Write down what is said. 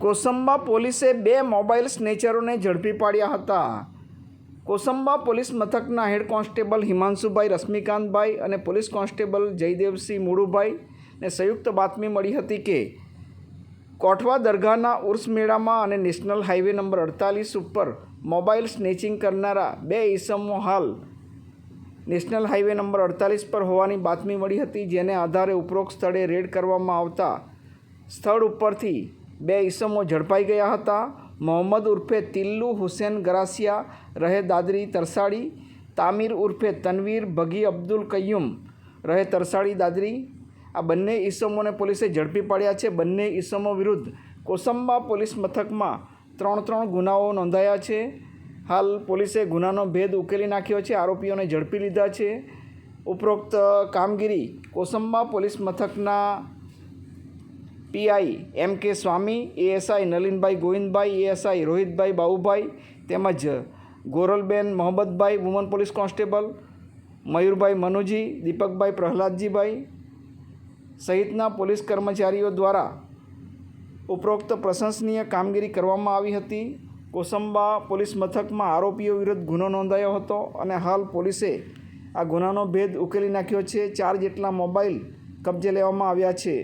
કોસંબા પોલીસે બે મોબાઈલ સ્નેચરોને ઝડપી પાડ્યા હતા. કોસંબા પોલીસ મથકના હેડ કોન્સ્ટેબલ હિમાંશુભાઈ રશ્મિકાંતભાઈ અને પોલીસ કોન્સ્ટેબલ જયદેવસિંહ મુળુભાઈને સંયુક્ત બાતમી મળી હતી કે, કોઠવા દરગાહના ઉર્સ મેળામાં અને નેશનલ હાઈવે નંબર અડતાલીસ ઉપર મોબાઈલ સ્નેચિંગ કરનારા બે ઈસમો હાલ નેશનલ હાઈવે નંબર અડતાલીસ પર હોવાની બાતમી મળી હતી, જેને આધારે ઉપરોક્ત સ્થળે રેડ કરવામાં આવતા સ્થળ ઉપરથી બે ઈસમો ઝડપાઈ ગયા હતા. મોહમ્મદ ઉર્ફે તિલ્લુ હુસેન ગરાસિયા, રહે દાદરી તરસાડી તામીર ઉર્ફે તનવીર, ભગી અબ્દુલ કയ്યુમ રહે તરસાડી દાદરી. આ બંને ઈસમોને પોલીસે ઝડપી પાડ્યા છે. બંને ઈસમો વિરુદ્ધ કોસંબા પોલીસ મથકમાં ત્રણ ત્રણ ગુનાઓ નોંધાયા છે. હાલ પોલીસે ગુનાનો ભેદ ઉકેલી નાખ્યો છે. આરોપીઓને ઝડપી લીધા છે. ઉપરોક્ત કામગીરી કોસંબા પોલીસ મથકના PI M K Swami ASI Nalinbhai Govindbhai ASI Rohitbhai Babubhai તેમજ Goralben Mohammadbhai, woman police constable, Mayurbhai Manuji, Deepakbhai Prahladjibhai સહિતના પોલીસ કર્મચારીઓ દ્વારા ઉપરોક્ત પ્રશંસનીય કામગીરી કરવામાં આવી હતી. કોસંબા પોલીસ મથકમાં આરોપીઓ વિરુદ્ધ ગુનો નોંધાયો હતો અને હાલ પોલીસે આ ગુનાનો ભેદ ઉકેલી નાખ્યો છે. ચાર જેટલા મોબાઈલ કબજે લેવામાં આવ્યા છે.